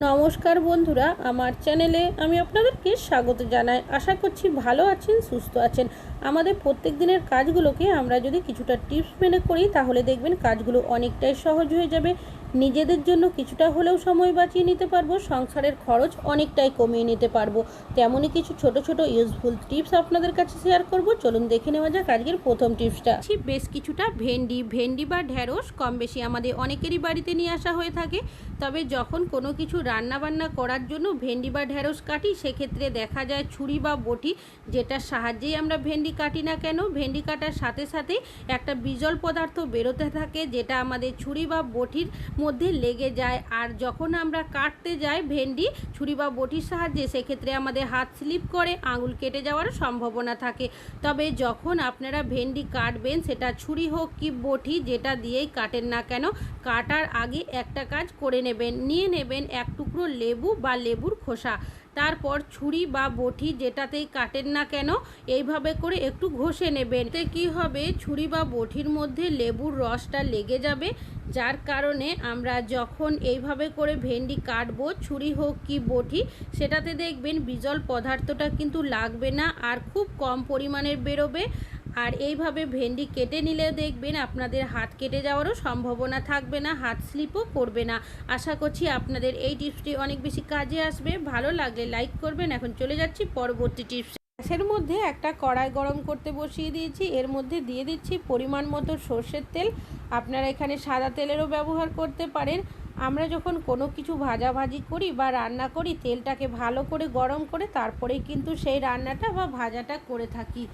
নমস্কার বন্ধুরা, আমার চ্যানেলে আমি আপনাদেরকে স্বাগত জানাই। আশা করছি ভালো আছেন, সুস্থ আছেন। আমাদের প্রত্যেক দিনের কাজগুলোকে আমরা যদি কিছুটা টিপস মেনে করি, তাহলে দেখবেন কাজগুলো অনেকটাই সহজ হয়ে যাবে। নিজেদের জন্য কিছুটা হলেও সময় বাঁচিয়ে নিতে পারব, সংসারের খরচ অনেকটাই কমিয়ে নিতে পারব। তেমনই কিছু ছোট ছোট ইউজফুল টিপস আপনাদের কাছে শেয়ার করব। চলুন দেখে নেওয়া যাক আজকের প্রথম টিপসটা বেশ কিছুটা ভেন্ডি ভেন্ডি বা ঢ্যাঁড়স কম বেশি আমাদের অনেকেরই বাড়িতে নিয়ে আসা হয়ে থাকে। তবে যখন কোনো কিছু রান্না বান্না করার জন্য ভেন্ডি বা ঢ্যাঁড়স কাটি, সেক্ষেত্রে দেখা যায় ছুরি বা বটি, যেটার সাহায্যেই আমরা ভেন্ডি কাটি না কেন, ভেন্ডি কাটার সাথে সাথে একটা বিজল পদার্থ বেরোতে থাকে, যেটা আমাদের ছুরি বা বটির মধ্যে লেগে যায়। আর যখন আমরা কাটতে যাই ভেন্ডি, ছুরি বা বটির সাহায্যে, সেক্ষেত্রে আমাদের হাত স্লিপ করে, আঙুল কেটে যাওয়ার সম্ভাবনা থাকে। তবে যখন আপনারা ভেন্ডি কাটবেন, সেটা ছুরি হোক কি বটি, যেটা দিয়েই কাটেন না কেন, কাটার আগে একটা কাজ করে নেবেন। নিয়ে নেবেন এক টুকরো লেবু বা লেবুর খোসা। তারপর ছুরি বা বটি যেটাতেই কাটেন না কেন, এইভাবে করে একটু ঘষে নেবেন। এতে কী হবে, ছুরি বা বটির মধ্যে লেবুর রসটা লেগে যাবে, যার কারণে আমরা যখন এইভাবে করে ভেন্ডি কাটবো, ছুরি হোক কি বটি, সেটাতে দেখবেন বিজল পদার্থটা কিন্তু লাগবে না আর খুব কম পরিমাণের বেরোবে। আর এইভাবে ভেন্ডি কেটে নিলে দেখবেন আপনাদের হাত কেটে যাওয়ারও সম্ভাবনা থাকবে না, হাত স্লিপও করবে না। আশা করছি আপনাদের এই টিপসটি অনেক বেশি কাজে আসবে। ভালো লাগলে লাইক করবেন। এখন চলে যাচ্ছি পরবর্তী টিপস। গ্যাসের মধ্যে একটা কড়াই গরম করতে বসিয়ে দিয়েছি। এর মধ্যে দিয়ে দিচ্ছি পরিমাণ মতো সর্ষের তেল। আপনারা এখানে সাদা তেলেরও ব্যবহার করতে পারেন। আমরা যখন কোনো কিছু ভাজাভাজি করি বা রান্না করি, তেলটাকে ভালো করে গরম করে তারপরেই কিন্তু সেই রান্নাটা বা ভাজাটা করে থাকি।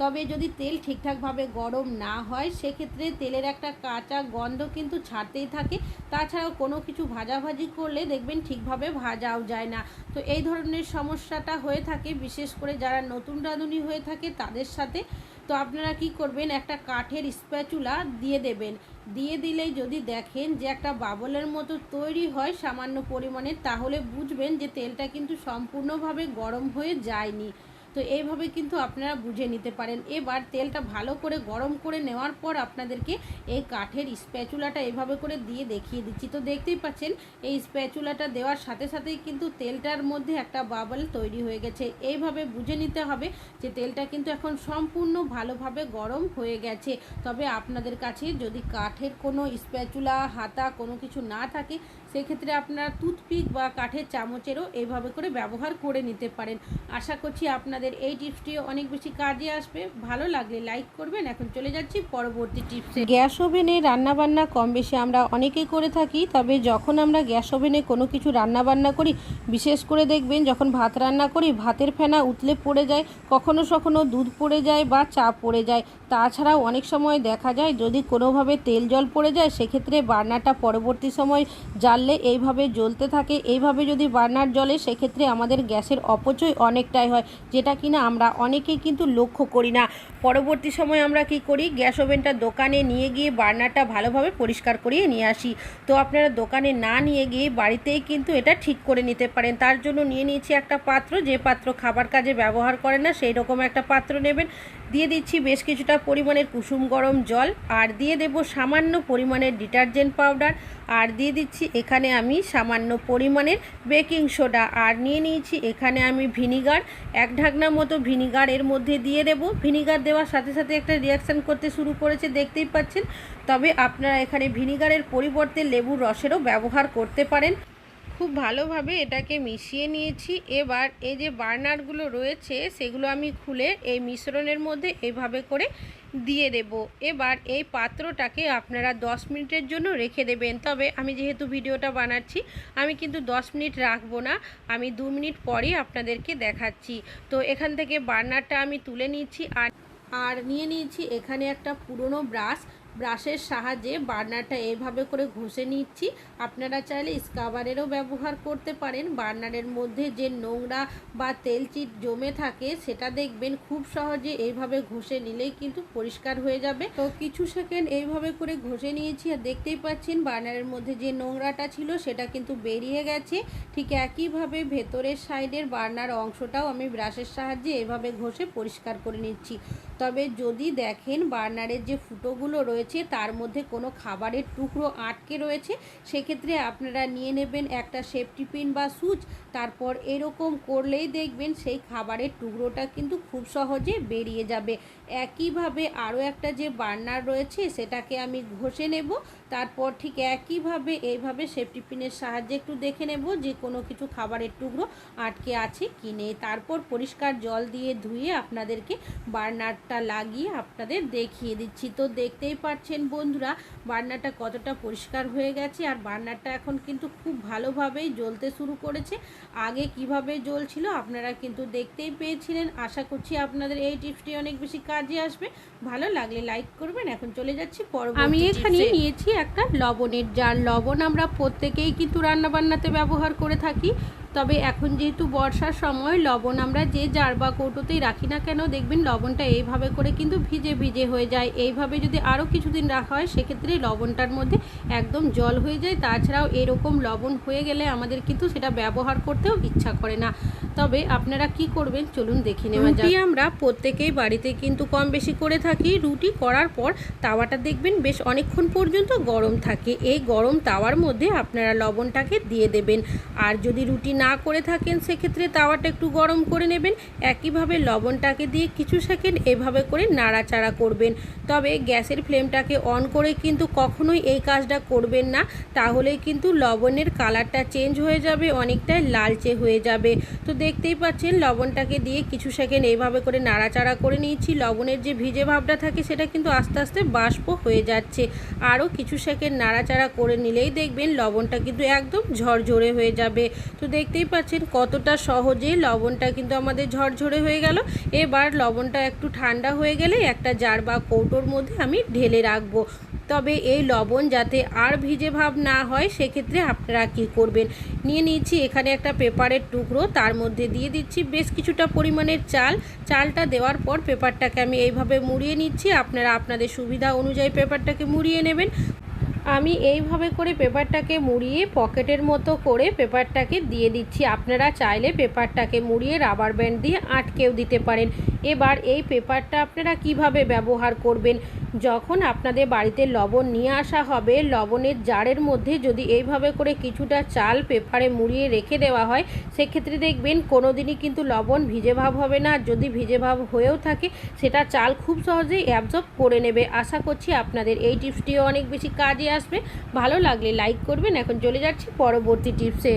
তবে যদি তেল ঠিকঠাকভাবে গরম না হয়, সেক্ষেত্রে তেলের একটা কাঁচা গন্ধ কিন্তু ছাড়তেই থাকে। তাছাড়াও কোনো কিছু ভাজাভাজি করলে দেখবেন ঠিকভাবে ভাজাও যায় না। তো এই ধরনের সমস্যাটা হয়ে থাকে, বিশেষ করে যারা নতুন রাঁধুনি হয়ে থাকে তাদের সাথে। তো আপনারা কি করবেন, একটা কাঠের স্প্যাচুলা দিয়ে দেবেন। দিয়ে দিলেই যদি দেখেন যে একটা বাবলের মতো তৈরি হয় সামান্য পরিমাণে, তাহলে বুঝবেন যে তেলটা কিন্তু সম্পূর্ণভাবে গরম হয়ে যায়নি। তো এইভাবে কিন্তু আপনারা বুঝে নিতে পারেন। এবার তেলটা ভালো করে গরম করে নেওয়ার পর আপনাদেরকে এই কাঠের স্প্যাচুলাটা এভাবে করে দিয়ে দেখিয়ে দিচ্ছি। তো দেখতেই পাচ্ছেন, এই স্প্যাচুলাটা দেওয়ার সাথে সাথেই কিন্তু তেলটার মধ্যে একটা বাবল তৈরি হয়ে গেছে। এইভাবে বুঝে নিতে হবে যে তেলটা কিন্তু এখন সম্পূর্ণ ভালোভাবে গরম হয়ে গেছে। তবে আপনাদের কাছে যদি কাঠের কোনো স্প্যাচুলা, হাতা কোনো কিছু না থাকে সেক্ষেত্রে আপনারা টুথপিক বা কাঠের চামচেরও এইভাবে করে ব্যবহার করে নিতে পারেন। আশা করছি আপনাদের এই টিপসটিও অনেক বেশি কাজে আসবে। ভালো লাগলে লাইক করবেন। এখন চলে যাচ্ছি পরবর্তী টিপসে। গ্যাস ওভেনে রান্নাবান্না কম বেশি আমরা অনেকেই করে থাকি, তবে যখন আমরা গ্যাস ওভেনে কোনো কিছু রান্নাবান্না করি, বিশেষ করে দেখবেন যখন ভাত রান্না করি, ভাতের ফেনা উতলে পড়ে যায়, কখনো কখনো দুধ পড়ে যায় বা চা পড়ে যায়। তাছাড়াও অনেক সময় দেখা যায়, যদি কোনোভাবে তেল জল পড়ে যায়, সেক্ষেত্রে বার্নারটা পরবর্তী সময় জ্বাললে এইভাবে জ্বলতে থাকে, এইভাবে যদি বার্নার জ্বলে, সেক্ষেত্রে আমাদের গ্যাসের অপচয় অনেকটাই হয়, যেটা কিনা আমরা অনেকেই কিন্তু লক্ষ্য করি না। পরবর্তী সময় আমরা কি করি, গ্যাস ওভেনটা দোকানে নিয়ে গিয়ে বার্নারটা ভালোভাবে পরিষ্কার করিয়ে নিয়ে আসি। তো আপনারা দোকানে না নিয়ে গিয়ে বাড়িতেই কিন্তু এটা ঠিক করে নিতে পারেন। তার জন্য নিয়ে নিয়েছি একটা পাত্র, যে পাত্র খাবার কাজে ব্যবহার করে না, সেই রকম একটা পাত্র নেবেন। দিয়ে দিচ্ছি বেশ কিছুটা পরিমাণের কুসুম গরম জল, আর দিয়ে দেব সামান্য পরিমাণের ডিটারজেন্ট পাউডার, আর দিয়ে দিচ্ছি এখানে আমি সামান্য পরিমাণের বেকিং সোডা, আর নিয়ে নিয়েছি এখানে আমি ভিনিগার, এক ঢাকনা মতো ভিনিগার এর মধ্যে দিয়ে দেব। ভিনিগার দেওয়ার সাথে সাথে একটা রিয়াকশান করতে শুরু করেছে, দেখতেই পাচ্ছেন। তবে আপনারা এখানে ভিনিগারের পরিবর্তে লেবুর রসেরও ব্যবহার করতে পারেন। খুব ভালোভাবে এটাকে মিশিয়ে নিয়েছি। এবার এই যে বার্নারগুলো রয়েছে, সেগুলো আমি খুলে এই মিশ্রণের মধ্যে এইভাবে করে দিয়ে দেব। এবার এই পাত্রটাকে আপনারা 10 মিনিটের জন্য রেখে দেবেন। তবে আমি যেহেতু ভিডিওটা বানাচ্ছি, আমি কিন্তু 10 মিনিট রাখব না। আমি দু মিনিট পরেই আপনাদেরকে দেখাচ্ছি। তো এখান থেকে বার্নারটা আমি তুলে নিচ্ছি আর আর নিয়ে নিয়েছি এখানে একটা পুরনো ব্রাশ। ব্রাশের সাহায্যে বার্নারটা এইভাবে করে ঘষে নিচ্ছি। আপনারা চাইলে স্কাবারেরও ব্যবহার করতে পারেন। বার্নারের মধ্যে যে নোংরা বা তেল চিট জমে থাকে, সেটা দেখবেন খুব সহজে এইভাবে ঘষে নিলেই কিন্তু পরিষ্কার হয়ে যাবে। তো কিছু সেকেন্ড এইভাবে করে ঘষে নিয়েছি আর দেখতেই পাচ্ছেন বার্নারের মধ্যে যে নোংরাটা ছিল, সেটা কিন্তু বেরিয়ে গেছে। ঠিক একইভাবে ভেতরের সাইডের বার্নার অংশটাও আমি ব্রাশের সাহায্যে এভাবে ঘষে পরিষ্কার করে নিচ্ছি। তবে যদি দেখেন বার্নারের যে ফুটোগুলো রয়েছে, তার মধ্যে কোনো খাবারের টুকরো আটকে রয়েছে, সেক্ষেত্রে আপনারা নিয়ে নেবেন একটা সেফটি পিন বা সুচ। তারপর এরকম করলেই দেখবেন সেই খাবারের টুকরোটা কিন্তু খুব সহজে বেরিয়ে যাবে। একইভাবে আরও একটা যে বার্নার রয়েছে, সেটাকে আমি ঘষে নেব। তারপর ঠিক একইভাবে এইভাবে সেফটি পিনের সাহায্যে একটু দেখে নেব যে কোনো কিছু খাবারের টুকরো আটকে আছে কি নেই। তারপর পরিষ্কার জল দিয়ে ধুয়ে আপনাদেরকে বার্নারটা লাগিয়ে আপনাদের দেখিয়ে দিচ্ছি। তো দেখতেই পাচ্ছেন বন্ধুরা বার্নারটা কতটা পরিষ্কার হয়ে গেছে আর বার্নারটা এখন কিন্তু খুব ভালোভাবেই জ্বলতে শুরু করেছে। আগে কীভাবে জ্বলছিল আপনারা কিন্তু দেখতেই পেয়েছিলেন। আশা করছি আপনাদের এই টিপসটি অনেক বেশি কাজে আসবে। ভালো লাগলে লাইক করবেন। এখন চলে যাচ্ছি পর আমি এখানে নিয়েছি একটা লবণের জার। লবণ আমরা প্রত্যেকেই কিন্তু রান্নাবান্নাতে ব্যবহার করে থাকি। তবে এখন যেহেতু বর্ষার সময়, লবণ আমরা যে জার বা কৌটোতেই রাখি না কেন, দেখবেন লবণটা এইভাবে করে কিন্তু ভিজে ভিজে হয়ে যায়। এইভাবে যদি আরও কিছুদিন রাখা হয়, সেক্ষেত্রে লবণটার মধ্যে একদম জল হয়ে যায়। তাছাড়াও এরকম লবণ হয়ে গেলে আমাদের কিন্তু সেটা ব্যবহার করতেও ইচ্ছা করে না। তবে আপনারা কি করবেন? চলুন দেখে নেওয়া যাক। আমরা প্রত্যেকেই বাড়িতে কিন্তু কম বেশি করে থাকি। রুটি করার পর তাওয়াটা দেখবেন বেশ অনেকক্ষণ পর্যন্ত গরম থাকে। এই গরম তাওয়ার মধ্যে আপনারা লবণটাকে দিয়ে দেবেন। আর যদি রুটি না করে থাকেন সেক্ষেত্রে তাওয়াটা একটু গরম করে নেবেন। একইভাবে লবণটাকে দিয়ে কিছু সেকেন্ড এভাবে করে নাড়াচাড়া করবেন। তবে গ্যাসের ফ্লেমটাকে অন করে কিন্তু কখনোই এই কাজটা করবেন না। তাহলে কিন্তু লবণের কালারটা চেঞ্জ হয়ে যাবে অনেকটাই লালচে হয়ে যাবে। তো দেখতেই পাচ্ছেন, লবণটাকে দিয়ে কিছু সেকেন্ড এইভাবে করে নাড়াচাড়া করে নিয়েছি। লবণের যে ভিজে ভাবটা থাকে সেটা কিন্তু আস্তে আস্তে বাষ্প হয়ে যাচ্ছে। আরও কিছু সেকেন্ড নাড়াচাড়া করে নিলেই দেখবেন লবণটা কিন্তু একদম ঝরঝরে হয়ে যাবে। তো দেখতেই পাচ্ছেন কতটা সহজে লবণটা কিন্তু আমাদের ঝরঝরে হয়ে গেল। এবার লবণটা একটু ঠান্ডা হয়ে গেলে একটা জার বা কৌটোর মধ্যে আমি ঢেলে রাখব। তবে এই লবণ যাতে আর ভিজে ভাব না হয়, সেক্ষেত্রে আপনারা কি করবেন? নিয়ে নিচ্ছি এখানে একটা পেপারের টুকরো, তার মধ্যে দিয়ে দিচ্ছি বেশ কিছুটা পরিমাণের চাল। চালটা দেওয়ার পর পেপারটাকে আমি এইভাবে মুড়িয়ে নিচ্ছি। আপনারা আপনাদের সুবিধা অনুযায়ী পেপারটাকে মুড়িয়ে নেবেন। আমি এইভাবে করে পেপারটাকে মুড়িয়ে পকেটের মতো করে পেপারটাকে দিয়ে দিচ্ছি। আপনারা চাইলে পেপারটাকে মুড়িয়ে রাবার ব্যান্ড দিয়ে আটকেও দিতে পারেন। এবার এই পেপারটা আপনারা কীভাবে ব্যবহার করবেন? যখন আপনাদের বাড়িতে লবণ নিয়ে আসা হবে, লবণের জারের মধ্যে যদি এইভাবে করে কিছুটা চাল পেপারে মুড়িয়ে রেখে দেওয়া হয়, সেক্ষেত্রে দেখবেন কোনো দিনই কিন্তু লবণ ভিজে ভাব হবে না। যদি ভিজে ভাব হয়েও থাকে, সেটা চাল খুব সহজেই অ্যাবজর্ব করে নেবে। আশা করছি আপনাদের এই টিপসটিও অনেক বেশি কাজে আসবে। ভালো লাগলে লাইক করবেন। এখন চলে যাচ্ছি পরবর্তী টিপসে।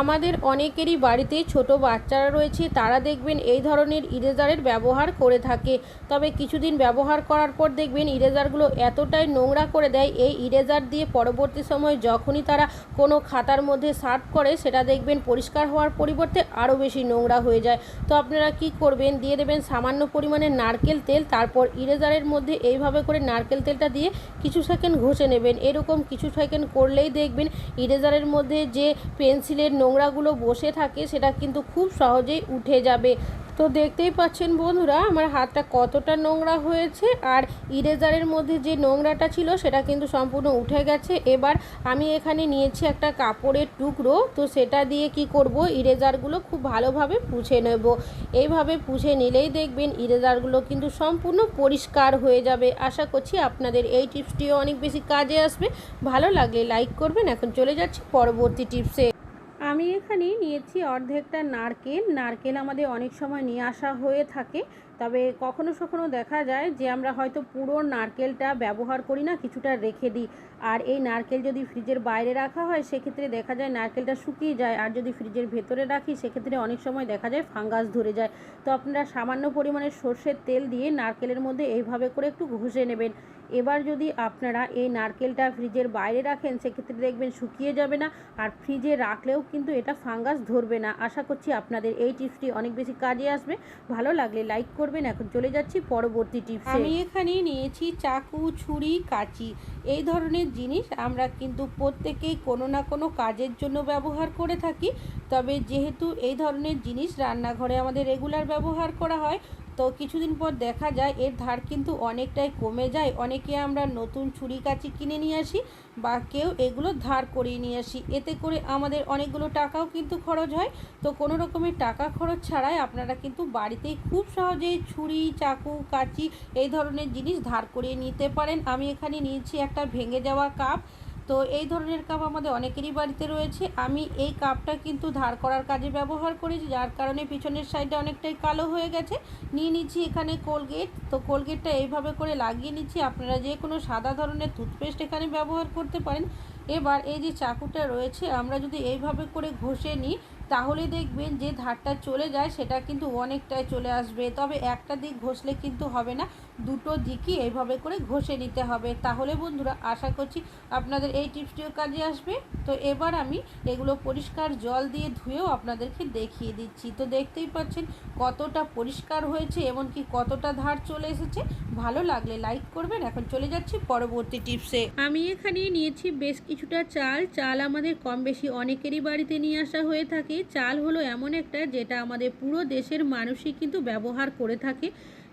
আমাদের অনেকেরই বাড়িতে ছোট বাচ্চারা রয়েছে, তারা দেখবেন এই ধরনের ইরেজারের ব্যবহার করে থাকে। তবে কিছুদিন ব্যবহার করার পর দেখবেন ইরেজারগুলো এতটাই নোংরা করে দেয়, এই ইরেজার দিয়ে পরবর্তী সময় যখনই তারা কোনো খাতার মধ্যে সার্ভ করে, সেটা দেখবেন পরিষ্কার হওয়ার পরিবর্তে আরও বেশি নোংরা হয়ে যায়। তো আপনারা কি করবেন? দিয়ে দেবেন সামান্য পরিমাণে নারকেল তেল, তারপর ইরেজারের মধ্যে এইভাবে করে নারকেল তেলটা দিয়ে কিছু সেকেন্ড ঘষে নেবেন। এরকম কিছু সেকেন্ড করলেই দেখবেন ইরেজারের মধ্যে যে পেন্সিলের নোংরাগুলো বসে থাকে সেটা কিন্তু খুব সহজেই উঠে যাবে। তো দেখতেই পাচ্ছেন বন্ধুরা, আমার হাতটা কতটা নোংরা হয়েছে আর ইরেজারের মধ্যে যে নোংরাটা ছিল সেটা কিন্তু সম্পূর্ণ উঠে গেছে। এবার আমি এখানে নিয়েছি একটা কাপড়ের টুকরো, তো সেটা দিয়ে কি করব? ইরেজারগুলো খুব ভালোভাবে পুছে নেব। এইভাবে পুছে নিলেই দেখবেন ইরেজারগুলো কিন্তু সম্পূর্ণ পরিষ্কার হয়ে যাবে। আশা করছি আপনাদের এই টিপসটিও অনেক বেশি কাজে আসবে। ভালো লাগলে লাইক করবেন। এখন চলে যাচ্ছি পরবর্তী টিপসে। নিয়েছি অর্ধেকটা নারকেল। নারকেল আমাদের অনেক সময় নিয়ে আসা হয়ে থাকে। তবে কখনো কখনো দেখা যায় যে আমরা হয়তো পুরো নারকেলটা ব্যবহার করি না, কিছুটা রেখে দিই। আর এই নারকেল যদি ফ্রিজের বাইরে রাখা হয়, সেক্ষেত্রে দেখা যায় নারকেলটা শুকিয়ে যায়। আর যদি ফ্রিজের ভেতরে রাখি, সেক্ষেত্রে অনেক সময় দেখা যায় ফাঙ্গাস ধরে যায়। তো আপনারা সামান্য পরিমাণে সর্ষের তেল দিয়ে নারকেলের মধ্যে এইভাবে করে একটু ঘষে নেবেন। এবার যদি আপনারা এই নারকেলটা ফ্রিজের বাইরে রাখেন, সেক্ষেত্রে দেখবেন শুকিয়ে যাবে না। আর ফ্রিজে রাখলেও কিন্তু এটা ফাঙ্গাস ধরবে না। আশা করছি আপনাদের এই টিপসটি অনেক বেশি কাজে আসবে। ভালো লাগলে লাইক করবেন, এখন চলে যাচ্ছি পরবর্তী টিপস। আমি এখানে নিয়েছি চাকু, ছুরি, কাঁচি। এই ধরনের জিনিস আমরা কিন্তু প্রত্যেকেই কোনো না কোনো কাজের জন্য ব্যবহার করে থাকি। তবে যেহেতু এই ধরনের জিনিস রান্নাঘরে আমাদের রেগুলার ব্যবহার করা হয় তো কিছুদিন পর দেখা যায় এর ধার কিন্তু অনেকটাই কমে যায়। অনেকে আমরা নতুন ছুরি কাচি কিনে নিয়ে আসি বা কেউ এগুলো ধার করিয়ে নিয়ে আসি। এতে করে আমাদের অনেকগুলো টাকাও কিন্তু খরচ হয়। তো কোনো রকমের টাকা খরচ ছাড়াই আপনারা কিন্তু বাড়িতেই খুব সহজেই ছুরি, চাকু, কাচি এই ধরনের জিনিস ধার করিয়ে নিতে পারেন। আমি এখানে নিয়েছি একটা ভেঙে যাওয়া কাপ। তো এই ধরনের কাপ আমাদের অনেকেরই বাড়িতে রয়েছে। আমি এই কাপটা কিন্তু ধার করার কাজে ব্যবহার করেছি, যার কারণে পিছনের সাইডটা অনেকটাই কালো হয়ে গেছে। নিয়ে নিচ্ছি এখানে কোলগেট তো কোলগেটটা এইভাবে করে লাগিয়ে নিচ্ছি। আপনারা যে কোনো সাদা ধরনের টুথপেস্ট এখানে ব্যবহার করতে পারেন। এবার এই যে চাকুটা রয়েছে, আমরা যদি এইভাবে করে ঘষে নিই, তাহলে দেখবেন যে ধারটা চলে যায়, সেটা কিন্তু অনেকটাই চলে আসবে। তবে একটা দিক ঘষলে কিন্তু হবে না। দুটো দিকই এইভাবে করে ঘষে নিতে হবে। তাহলে বন্ধুরা, আশা করছি আপনাদের এই টিপসটিও কাজে আসবে। তো এবার আমি এগুলো পরিষ্কার জল দিয়ে ধুয়েও আপনাদেরকে দেখিয়ে দিচ্ছি। তো দেখতেই পাচ্ছেন কতটা পরিষ্কার হয়েছে, এমনকি কতটা ধার চলে এসেছে। ভালো লাগলে লাইক করবেন। এখন চলে যাচ্ছি পরবর্তী টিপসে। আমি এখানে নিয়েছি বেশ কিছুটা চাল। চাল আমাদের কম বেশি অনেকেরই বাড়িতে নিয়ে আসা হয়ে থাকে। চাল হলো এমন একটা যেটা আমাদের পুরো দেশের মানুষই কিন্তু ব্যবহার করে থাকে।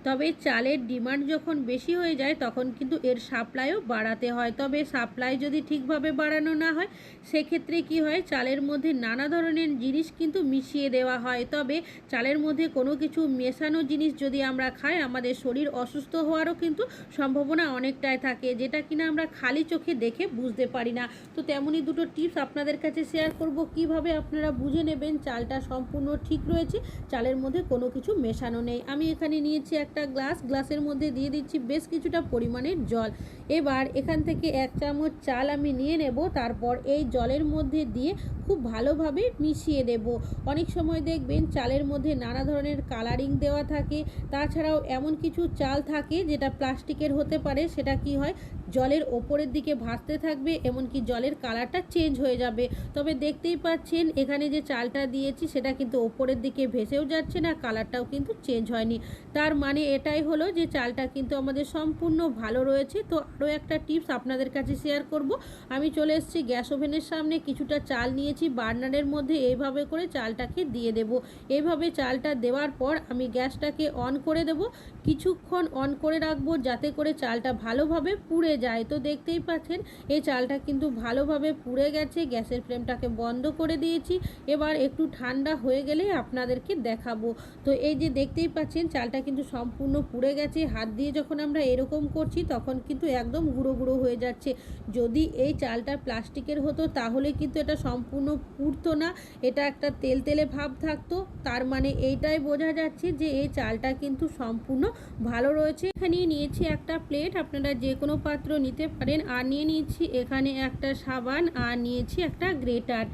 তবে চালের ডিমান্ড যখন বেশি হয়ে যায়, তখন কিন্তু এর সাপ্লাইও বাড়াতে হয়। তবে সাপ্লাই যদি ঠিকভাবে বাড়ানো না হয়, সেক্ষেত্রে কি হয়, চালের মধ্যে নানা ধরনের জিনিস কিন্তু মিশিয়ে দেওয়া হয়। তবে চালের মধ্যে কোনো কিছু মেশানো জিনিস যদি আমরা খাই, আমাদের শরীর অসুস্থ হওয়ারও কিন্তু সম্ভাবনা অনেকটাই থাকে, যেটা কিনা আমরা খালি চোখে দেখে বুঝতে পারি না। তো তেমনই দুটো টিপস আপনাদের কাছে শেয়ার করব, কীভাবে আপনারা বুঝে নেবেন চালটা সম্পূর্ণ ঠিক রয়েছে, চালের মধ্যে কোনো কিছু মেশানো নেই। আমি এখানে নিয়েছি একটা গ্লাস গ্লাসের মধ্যে দিয়ে দিচ্ছি বেশ কিছুটা পরিমাণের জল। এবার এখান থেকে এক চামচ চাল আমি নিয়ে নেব, তারপর এই জলের মধ্যে দিয়ে খুব ভালোভাবে মিশিয়ে দেব। অনেক সময় দেখবেন চালের মধ্যে নানা ধরনের কালারিং দেওয়া থাকে, তাছাড়াও এমন কিছু চাল থাকে যেটা প্লাস্টিকের হতে পারে, সেটা কি হয়? জলের ওপরের দিকে ভাসতে থাকবে, এমনকি জলের কালারটা চেঞ্জ হয়ে যাবে। তবে দেখতেই পাচ্ছেন, এখানে যে চালটা দিয়েছি, সেটা কিন্তু ওপরের দিকে ভেসেও যাচ্ছে না, কালারটাও কিন্তু চেঞ্জ হয়নি। তার মানে এটাই হলো যে চালটা কিন্তু আমাদের সম্পূর্ণ ভালো রয়েছে। তো আরও একটা টিপস আপনাদের কাছে শেয়ার করব। আমি চলে এসেছি গ্যাস ওভেনের সামনে, কিছুটা চাল নিয়েছি, বার্নারের মধ্যে এইভাবে করে চালটাকে দিয়ে দেব। এইভাবে চালটা দেওয়ার পর আমি গ্যাসটাকে অন করে দেব। কিছুক্ষণ অন করে রাখব, যাতে করে চালটা ভালোভাবে পুড়ে যায়। তো দেখতেই পাচ্ছেন এই চালটা কিন্তু ভালোভাবে পুড়ে গেছে, গ্যাসের ফ্লেমটাকে বন্ধ করে দিয়েছি। এবার একটু ঠান্ডা হয়ে গেলে আপনাদেরকে দেখাবো। তো এই যে দেখতেই পাচ্ছেন, চালটা কিন্তু সম্পূর্ণ পুড়ে গেছে। হাত দিয়ে যখন আমরা এরকম করছি, তখন কিন্তু একদম গুঁড়ো গুঁড়ো হয়ে যাচ্ছে। যদি এই চালটা প্লাস্টিকের হতো, তাহলে কিন্তু এটা সম্পূর্ণ পুড়তো না। এটা একটা তেল তেলে ভাব থাকতো। তার মানে এইটাই বোঝা যাচ্ছে যে এই চালটা কিন্তু সম্পূর্ণ ভালো রয়েছে। এখানে নিয়েছি একটা প্লেট। আপনারা যে কোনো পাত্র নিতে পারেন। আর নিয়ে নিয়েছি এখানে একটা সাবান, আর নিয়েছি একটা গ্রেটার।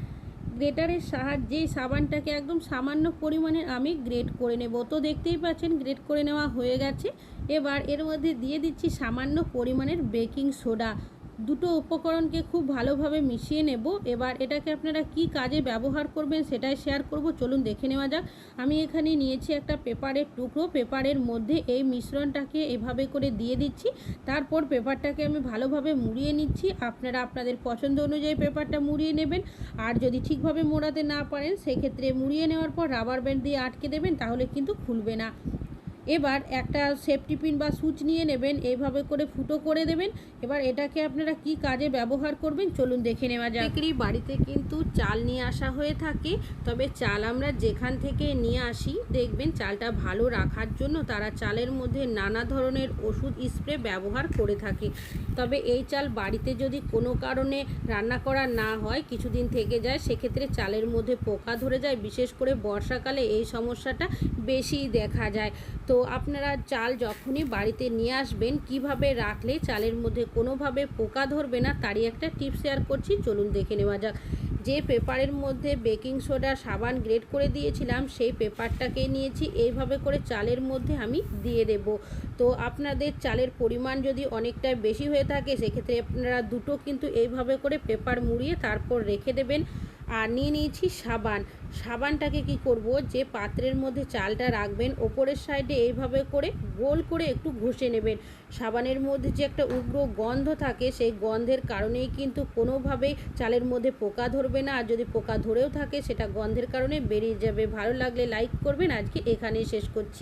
গ্রেটারের সাহায্যে সাবানটাকে একদম সামান্য পরিমাণে আমি গ্রেট করে নেব। তো দেখতেই পাচ্ছেন, গ্রেট করে নেওয়া হয়ে গেছে। এবার এর মধ্যে দিয়ে দিচ্ছি সামান্য পরিমাণের বেকিং সোডা। দুটো উপকরণকে খুব ভালোভাবে মিশিয়ে নেব। এবার এটাকে আপনারা কি কাজে ব্যবহার করবেন সেটাই শেয়ার করব। চলুন দেখে নেওয়া যাক। আমি এখানে নিয়েছি একটা পেপারের টুকরো। পেপারের মধ্যে এই মিশ্রণটাকে এভাবে করে দিয়ে দিচ্ছি। তারপর পেপারটাকে আমি ভালোভাবে মুড়িয়ে নিচ্ছি। আপনারা আপনাদের পছন্দ অনুযায়ী পেপারটা মুড়িয়ে নেবেন। আর যদি ঠিকভাবে মোড়াতে না পারেন, সেক্ষেত্রে মুড়িয়ে নেওয়ার পর রাবার ব্যান্ড দিয়ে আটকে দেবেন, তাহলে কিন্তু খুলবে না। এবার একটা সেফটি পিন বা সুচ নিয়ে নেবেন, এইভাবে করে ফুটো করে দেবেন। এবার এটাকে আপনারা কি কাজে ব্যবহার করবেন, চলুন দেখে নেওয়া যাক। বিক্রি বাড়িতে কিন্তু চাল নিয়ে আসা হয়ে থাকে, তবে চাল আমরা যেখান থেকে নিয়ে আসি, দেখবেন চালটা ভালো রাখার জন্য তারা চালের মধ্যে নানা ধরনের ওষুধ স্প্রে ব্যবহার করে থাকে। তবে এই চাল বাড়িতে যদি কোনো কারণে রান্না করা না হয়, কিছুদিন থেকে যায়, সেক্ষেত্রে চালের মধ্যে পোকা ধরে যায়। বিশেষ করে বর্ষাকালে এই সমস্যাটা বেশি দেখা যায়। তো আপনারা চাল যখনই বাড়িতে নিয়ে আসবেন, কীভাবে রাখলে চালের মধ্যে কোনোভাবে পোকা ধরবে না, তারই একটা টিপ শেয়ার করছি। চলুন দেখে নেওয়া যাক। যে পেপারের মধ্যে বেকিং সোডা, সাবান গ্রেড করে দিয়েছিলাম, সেই পেপারটাকে নিয়েছি। এইভাবে করে চালের মধ্যে আমি দিয়ে দেব। তো আপনাদের চালের পরিমাণ যদি অনেকটাই বেশি হয়ে থাকে, সেক্ষেত্রে আপনারা দুটো কিন্তু এইভাবে করে পেপার মুড়িয়ে তারপর রেখে দেবেন। আর নিয়ে নিয়েছি সাবান। সাবানটাকে কি করব? যে পাত্রের মধ্যে চালটা রাখবেন, ওপরের সাইডে এইভাবে করে গোল করে একটু ঘষে নেবেন। সাবানের মধ্যে যে একটা উগ্র গন্ধ থাকে, সেই গন্ধের কারণেই কিন্তু কোনোভাবেই চালের মধ্যে পোকা ধরবে না। আর যদি পোকা ধরেও থাকে, সেটা গন্ধের কারণে বেরিয়ে যাবে। ভালো লাগলে লাইক করবেন। আজকে এখানেই শেষ করছি।